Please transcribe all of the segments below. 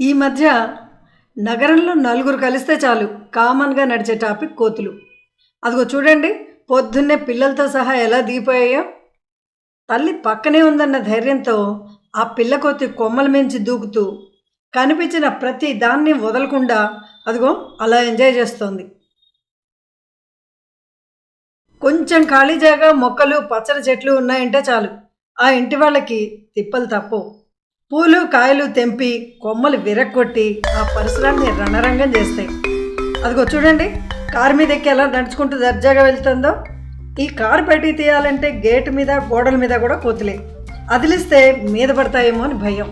ఈ మధ్య నగరంలో నలుగురు కలిస్తే చాలు కామన్గా నడిచే టాపిక్ కోతులు. అదిగో చూడండి పొద్దున్నే పిల్లలతో సహా ఎలా దిగిపోయాయో. తల్లి పక్కనే ఉందన్న ధైర్యంతో ఆ పిల్ల కోతి కొమ్మల మించి దూకుతూ కనిపించిన ప్రతి దాన్ని వదలకుండా అదిగో అలా ఎంజాయ్ చేస్తోంది. కొంచెం ఖాళీ జాగా మొక్కలు పచ్చని చెట్లు ఉన్నాయంటే చాలు. ఆ ఇంటి వాళ్ళకి తిప్పలు తప్పవు. పూలు కాయలు తెంపి కొమ్మలు విరక్కొట్టి ఆ పరిసరాన్ని రణరంగం చేస్తాయి. అదిగో చూడండి కారు మీద ఎక్కి ఎలా నడుచుకుంటూ దర్జాగా వెళ్తుందో. ఈ కారు బయటికి తీయాలంటే గేటు మీద గోడల మీద కూడా కోతులే. అదిలిస్తే మీద పడతాయేమో అని భయం.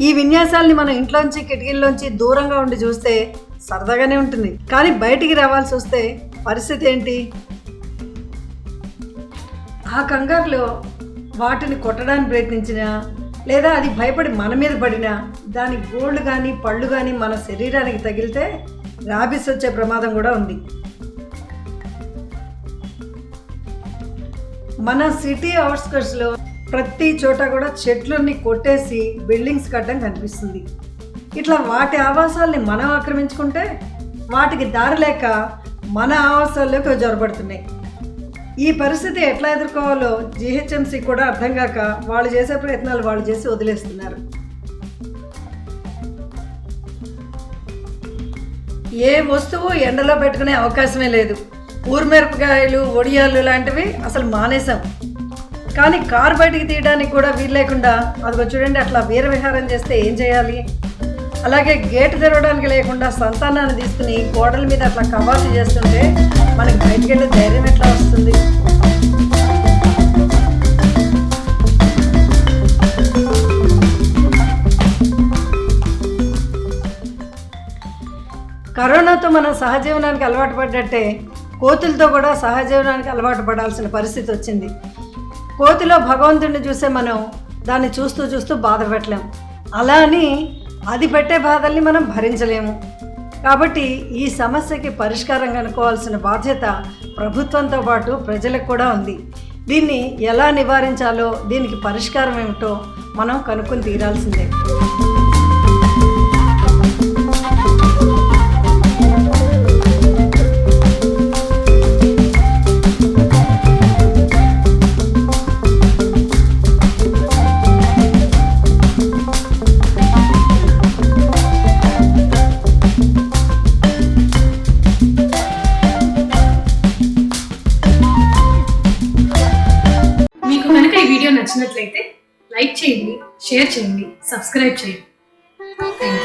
ఈ విన్యాసాల్ని మనం ఇంట్లోంచి కిటికీల్లోంచి దూరంగా ఉండి చూస్తే సరదాగానే ఉంటుంది. కానీ బయటికి రావాల్సి వస్తే పరిస్థితి ఏంటి? ఆ కంగారులో వాటిని కొట్టడానికి ప్రయత్నించినా లేదా అది భయపడి మన మీద పడినా దాని గోళ్ళు కానీ పళ్ళు కానీ మన శరీరానికి తగిలితే రాబిస్ వచ్చే ప్రమాదం కూడా ఉంది. మన సిటీ అవుట్స్కట్స్లో ప్రతి చోట కూడా చెట్లన్నీ కొట్టేసి బిల్డింగ్స్ కట్టడం కనిపిస్తుంది. ఇట్లా వాటి ఆవాసాల్ని మనం ఆక్రమించుకుంటే వాటికి దారి లేక మన ఆవాసాల్లోకి జొరబడుతున్నాయి ఈ పరిస్థితి ఎట్లా ఎదుర్కోవాలో జిహెచ్ఎంసీ కూడా అర్థం కాక వాళ్ళు చేసే ప్రయత్నాలు వాళ్ళు చేసి వదిలేస్తున్నారు. ఏ వస్తువు ఎండలో పెట్టుకునే అవకాశమే లేదు. ఊరిమిరపకాయలు ఒడియాలు లాంటివి అసలు మానేసాం కానీ కారు బయటికి తీయడానికి కూడా వీలు లేకుండా అదిగో చూడండి అట్లా వీరవిహారం చేస్తే ఏం చేయాలి? అలాగే గేటు తెరవడానికి లేకుండా సంతానాన్ని తీసుకుని గోడల మీద అట్లా కవాసు చేస్తుంటే మనకి బయటికి వెళ్ళే ధైర్యం ఎట్లా వస్తుంది? కరోనాతో మనం సహజీవనానికి అలవాటు పడ్డట్టే కోతులతో కూడా సహజీవనానికి అలవాటు పడాల్సిన పరిస్థితి వచ్చింది. కోతిలో భగవంతుడిని చూసే మనం దాన్ని చూస్తూ చూస్తూ బాధ పెట్టలేం అలా అని అది పెట్టే బాధల్ని మనం భరించలేము. కాబట్టి ఈ సమస్యకి పరిష్కారం కనుక్కోవాల్సిన బాధ్యత ప్రభుత్వంతో పాటు ప్రజలకు కూడా ఉంది. దీన్ని ఎలా నివారించాలో దీనికి పరిష్కారం ఏమిటో మనం కనుక్కొని తీరాల్సిందే. నచ్చినట్లయితే లైక్ చేయండి షేర్ చేయండి సబ్స్క్రైబ్ చేయండి. Thank you